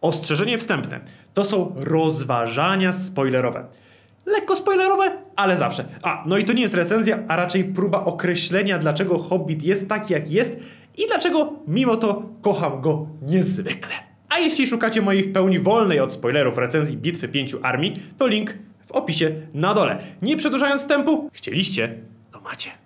Ostrzeżenie wstępne. To są rozważania spoilerowe. Lekko spoilerowe, ale zawsze. A, no i to nie jest recenzja, a raczej próba określenia, dlaczego Hobbit jest taki, jak jest i dlaczego mimo to kocham go niezwykle. A jeśli szukacie mojej w pełni wolnej od spoilerów recenzji Bitwy Pięciu Armii, to link w opisie na dole. Nie przedłużając wstępu, chcieliście, to macie.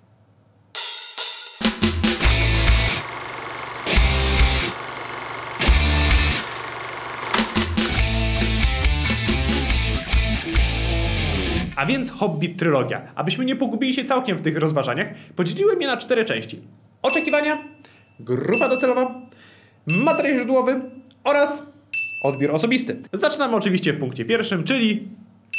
A więc Hobbit Trylogia. Abyśmy nie pogubili się całkiem w tych rozważaniach, podzieliłem je na cztery części. Oczekiwania, grupa docelowa, materiał źródłowy oraz odbiór osobisty. Zaczynamy oczywiście w punkcie pierwszym, czyli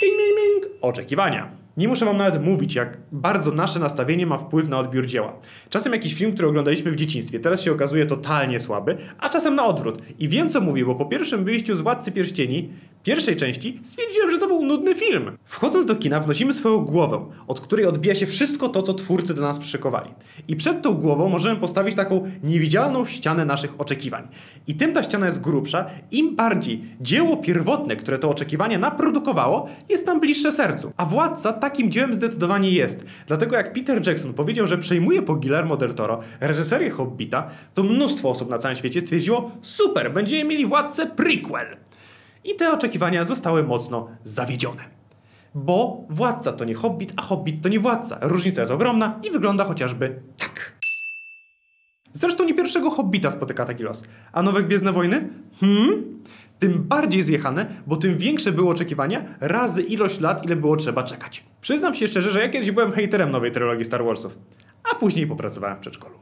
ding, ding, ding, oczekiwania. Nie muszę wam nawet mówić, jak bardzo nasze nastawienie ma wpływ na odbiór dzieła. Czasem jakiś film, który oglądaliśmy w dzieciństwie, teraz się okazuje totalnie słaby, a czasem na odwrót. I wiem co mówię, bo po pierwszym wyjściu z Władcy Pierścieni, pierwszej części, stwierdziłem, że to był nudny film. Wchodząc do kina, wnosimy swoją głowę, od której odbija się wszystko to, co twórcy do nas przyszykowali. I przed tą głową możemy postawić taką niewidzialną ścianę naszych oczekiwań. I tym ta ściana jest grubsza, im bardziej dzieło pierwotne, które to oczekiwanie naprodukowało, jest nam bliższe sercu. A Władca takim dziełem zdecydowanie jest. Dlatego jak Peter Jackson powiedział, że przejmuje po Guillermo del Toro reżyserię Hobbita, to mnóstwo osób na całym świecie stwierdziło, super, będziemy mieli Władcę prequel. I te oczekiwania zostały mocno zawiedzione. Bo Władca to nie Hobbit, a Hobbit to nie Władca. Różnica jest ogromna i wygląda chociażby tak. Zresztą nie pierwszego Hobbita spotyka taki los. A nowe Gwiezdne Wojny? Hmm? Tym bardziej zjechane, bo tym większe były oczekiwania razy ilość lat, ile było trzeba czekać. Przyznam się szczerze, że ja kiedyś byłem hejterem nowej trylogii Star Warsów, a później popracowałem w przedszkolu.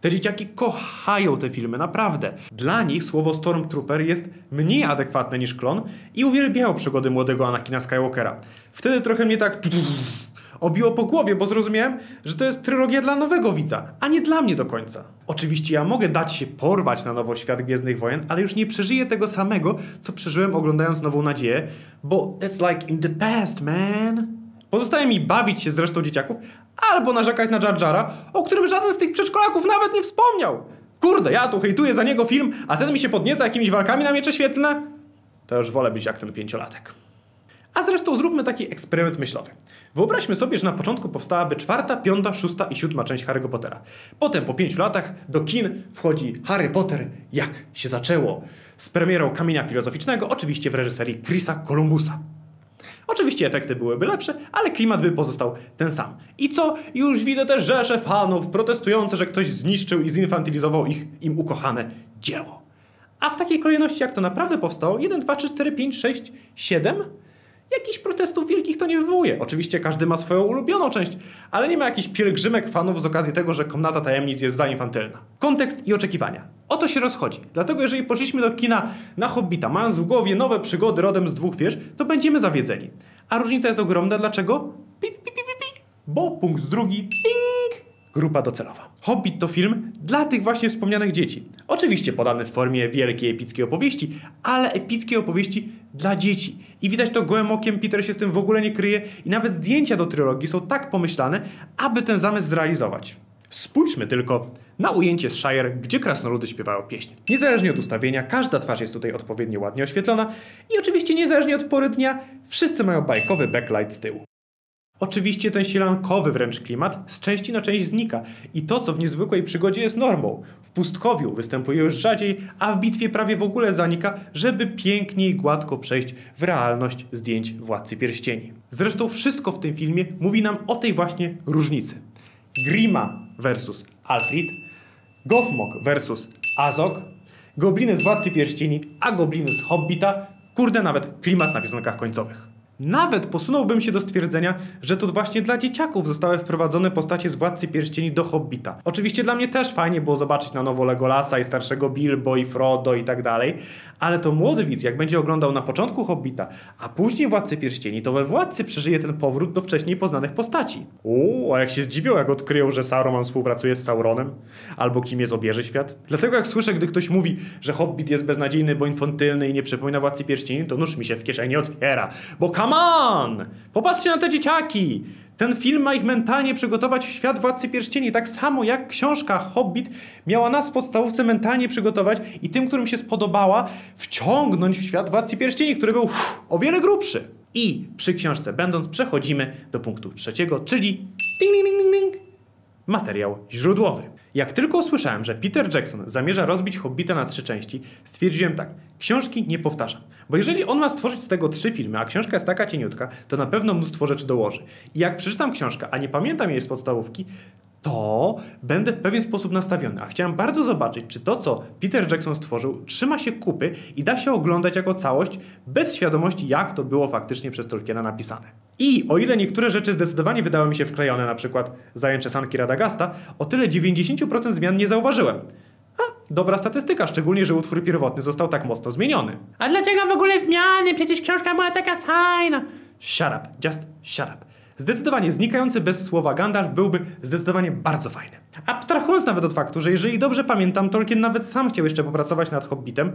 Te dzieciaki kochają te filmy, naprawdę. Dla nich słowo Stormtrooper jest mniej adekwatne niż klon i uwielbiają przygody młodego Anakina Skywalkera. Wtedy trochę mnie tak obiło po głowie, bo zrozumiałem, że to jest trylogia dla nowego widza, a nie dla mnie do końca. Oczywiście ja mogę dać się porwać na nowo świat Gwiezdnych Wojen, ale już nie przeżyję tego samego, co przeżyłem oglądając Nową Nadzieję, bo it's like in the past, man. Pozostaje mi bawić się z resztą dzieciaków, albo narzekać na Jar Jara, o którym żaden z tych przedszkolaków nawet nie wspomniał. Kurde, ja tu hejtuję za niego film, a ten mi się podnieca jakimiś walkami na miecze świetlne? To już wolę być jak ten pięciolatek. A zresztą zróbmy taki eksperyment myślowy. Wyobraźmy sobie, że na początku powstałaby czwarta, piąta, szósta i siódma część Harry'ego Pottera. Potem po pięciu latach do kin wchodzi Harry Potter jak się zaczęło. Z premierą Kamienia Filozoficznego, oczywiście w reżyserii Chrisa Columbusa. Oczywiście efekty byłyby lepsze, ale klimat by pozostał ten sam. I co? Już widzę te rzesze fanów protestujące, że ktoś zniszczył i zinfantylizował ich im ukochane dzieło. A w takiej kolejności, jak to naprawdę powstało, 1, 2, 3, 4, 5, 6, 7? Jakichś protestów wielkich to nie wywołuje. Oczywiście każdy ma swoją ulubioną część, ale nie ma jakichś pielgrzymek fanów z okazji tego, że Komnata Tajemnic jest za infantylna. Kontekst i oczekiwania. O to się rozchodzi. Dlatego jeżeli poszliśmy do kina na Hobbita, mając w głowie nowe przygody rodem z dwóch wież, to będziemy zawiedzeni. A różnica jest ogromna. Dlaczego? Pi, pi, pi. Bo punkt drugi, ding, grupa docelowa. Hobbit to film dla tych właśnie wspomnianych dzieci. Oczywiście podany w formie wielkiej epickiej opowieści, ale epickiej opowieści dla dzieci. I widać to gołym okiem, Peter się z tym w ogóle nie kryje i nawet zdjęcia do trylogii są tak pomyślane, aby ten zamysł zrealizować. Spójrzmy tylko na ujęcie z Shire, gdzie krasnoludy śpiewają pieśń. Niezależnie od ustawienia, każda twarz jest tutaj odpowiednio ładnie oświetlona i oczywiście niezależnie od pory dnia, wszyscy mają bajkowy backlight z tyłu. Oczywiście ten sielankowy wręcz klimat z części na część znika i to, co w niezwykłej przygodzie jest normą. W pustkowiu występuje już rzadziej, a w bitwie prawie w ogóle zanika, żeby pięknie i gładko przejść w realność zdjęć Władcy Pierścieni. Zresztą wszystko w tym filmie mówi nam o tej właśnie różnicy. Grima versus Alfred, Goffmok versus Azog, gobliny z Władcy Pierścieni, a gobliny z Hobbita, kurde nawet klimat na piosenkach końcowych. Nawet posunąłbym się do stwierdzenia, że to właśnie dla dzieciaków zostały wprowadzone postacie z Władcy Pierścieni do Hobbita. Oczywiście dla mnie też fajnie było zobaczyć na nowo Legolasa i starszego Bilbo i Frodo i tak dalej, ale to młody widz, jak będzie oglądał na początku Hobbita, a później Władcy Pierścieni, to we Władcy przeżyje ten powrót do wcześniej poznanych postaci. Uuu, a jak się zdziwią, jak odkryją, że Sauron współpracuje z Sauronem? Albo kim jest obieży świat? Dlatego jak słyszę, gdy ktoś mówi, że Hobbit jest beznadziejny, bo infantylny i nie przypomina Władcy Pierścieni, to nóż mi się w kieszeni otwiera. Bo come Come on! Popatrzcie na te dzieciaki! Ten film ma ich mentalnie przygotować w świat Władcy Pierścieni, tak samo jak książka Hobbit miała nas w podstawówce mentalnie przygotować i tym, którym się spodobała, wciągnąć w świat Władcy Pierścieni, który był uff, o wiele grubszy. I przy książce będąc przechodzimy do punktu trzeciego, czyli ding, ding, ding, ding, materiał źródłowy. Jak tylko usłyszałem, że Peter Jackson zamierza rozbić Hobbita na trzy części, stwierdziłem tak, książki nie powtarzam. Bo jeżeli on ma stworzyć z tego trzy filmy, a książka jest taka cieniutka, to na pewno mnóstwo rzeczy dołoży. I jak przeczytam książkę, a nie pamiętam jej z podstawówki, to będę w pewien sposób nastawiony. A chciałem bardzo zobaczyć, czy to, co Peter Jackson stworzył, trzyma się kupy i da się oglądać jako całość, bez świadomości, jak to było faktycznie przez Tolkiena napisane. I o ile niektóre rzeczy zdecydowanie wydały mi się wklejone, na przykład zajęcze Sanki Radagasta, o tyle 90% zmian nie zauważyłem. A, dobra statystyka, szczególnie, że utwór pierwotny został tak mocno zmieniony. A dlaczego w ogóle zmiany? Przecież książka była taka fajna. Shut up, just shut up. Zdecydowanie znikający bez słowa Gandalf byłby zdecydowanie bardzo fajny. Abstrahując nawet od faktu, że jeżeli dobrze pamiętam, Tolkien nawet sam chciał jeszcze popracować nad Hobbitem,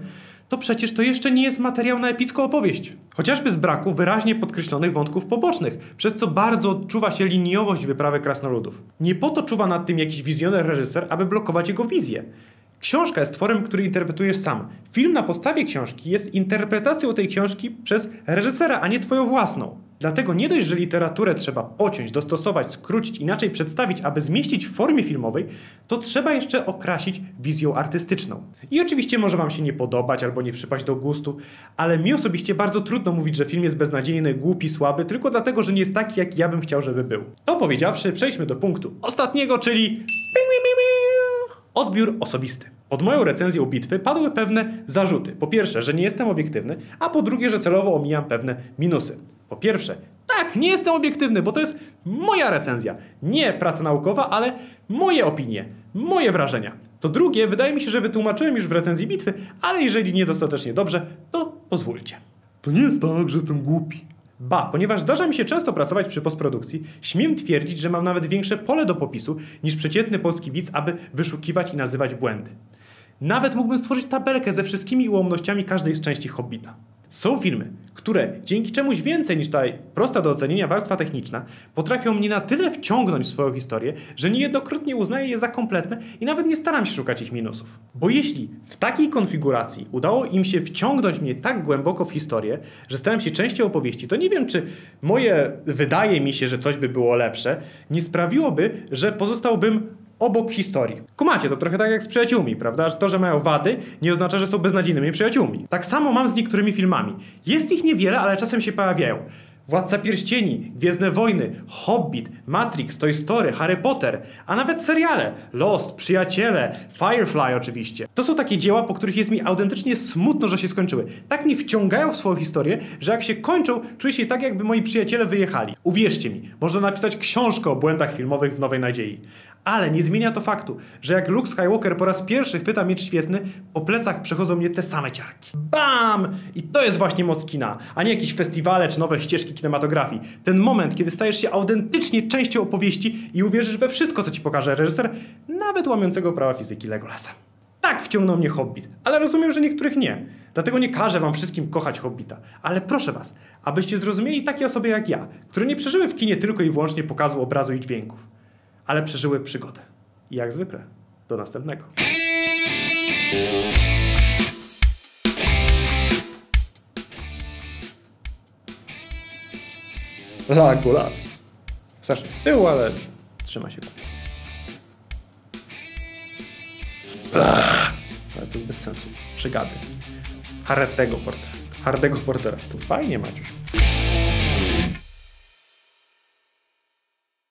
to przecież to jeszcze nie jest materiał na epicką opowieść. Chociażby z braku wyraźnie podkreślonych wątków pobocznych, przez co bardzo odczuwa się liniowość wyprawy krasnoludów. Nie po to czuwa nad tym jakiś wizjoner reżyser, aby blokować jego wizję. Książka jest tworem, który interpretujesz sam. Film na podstawie książki jest interpretacją tej książki przez reżysera, a nie twoją własną. Dlatego nie dość, że literaturę trzeba pociąć, dostosować, skrócić, inaczej przedstawić, aby zmieścić w formie filmowej, to trzeba jeszcze okrasić wizją artystyczną. I oczywiście może Wam się nie podobać albo nie przypaść do gustu, ale mi osobiście bardzo trudno mówić, że film jest beznadziejny, głupi, słaby, tylko dlatego, że nie jest taki, jak ja bym chciał, żeby był. To powiedziawszy, przejdźmy do punktu ostatniego, czyli odbiór osobisty. Pod moją recenzją bitwy padły pewne zarzuty. Po pierwsze, że nie jestem obiektywny, a po drugie, że celowo omijam pewne minusy. Po pierwsze, tak, nie jestem obiektywny, bo to jest moja recenzja. Nie praca naukowa, ale moje opinie, moje wrażenia. To drugie, wydaje mi się, że wytłumaczyłem już w recenzji bitwy, ale jeżeli niedostatecznie dobrze, to pozwólcie. To nie jest tak, że jestem głupi. Ba, ponieważ zdarza mi się często pracować przy postprodukcji, śmiem twierdzić, że mam nawet większe pole do popisu niż przeciętny polski widz, aby wyszukiwać i nazywać błędy. Nawet mógłbym stworzyć tabelkę ze wszystkimi ułomnościami każdej z części Hobbita. Są filmy, które dzięki czemuś więcej niż ta prosta do ocenienia warstwa techniczna potrafią mnie na tyle wciągnąć w swoją historię, że niejednokrotnie uznaję je za kompletne i nawet nie staram się szukać ich minusów. Bo jeśli w takiej konfiguracji udało im się wciągnąć mnie tak głęboko w historię, że stałem się częścią opowieści, to nie wiem, czy moje wydaje mi się, że coś by było lepsze, nie sprawiłoby, że pozostałbym obok historii. Kumacie, to trochę tak jak z przyjaciółmi, prawda? To, że mają wady, nie oznacza, że są beznadziejnymi przyjaciółmi. Tak samo mam z niektórymi filmami. Jest ich niewiele, ale czasem się pojawiają. Władca Pierścieni, Gwiezdne Wojny, Hobbit, Matrix, Toy Story, Harry Potter, a nawet seriale Lost, Przyjaciele, Firefly oczywiście. To są takie dzieła, po których jest mi autentycznie smutno, że się skończyły. Tak mnie wciągają w swoją historię, że jak się kończą, czuję się tak, jakby moi przyjaciele wyjechali. Uwierzcie mi, można napisać książkę o błędach filmowych w Nowej Nadziei. Ale nie zmienia to faktu, że jak Luke Skywalker po raz pierwszy chwyta miecz świetny, po plecach przechodzą mnie te same ciarki. BAM! I to jest właśnie moc kina, a nie jakieś festiwale czy nowe ścieżki kinematografii. Ten moment, kiedy stajesz się autentycznie częścią opowieści i uwierzysz we wszystko, co ci pokaże reżyser, nawet łamiącego prawa fizyki Legolasa. Tak wciągnął mnie Hobbit, ale rozumiem, że niektórych nie. Dlatego nie każę wam wszystkim kochać Hobbita. Ale proszę was, abyście zrozumieli takie osoby jak ja, które nie przeżyły w kinie tylko i wyłącznie pokazu obrazu i dźwięków, ale przeżyły przygodę. I jak zwykle, do następnego. Legolas. Strasznie tył, ale trzyma się. Ale to bez sensu. Przygady. Hardego portera. Hardego portera. To fajnie, Maciuś.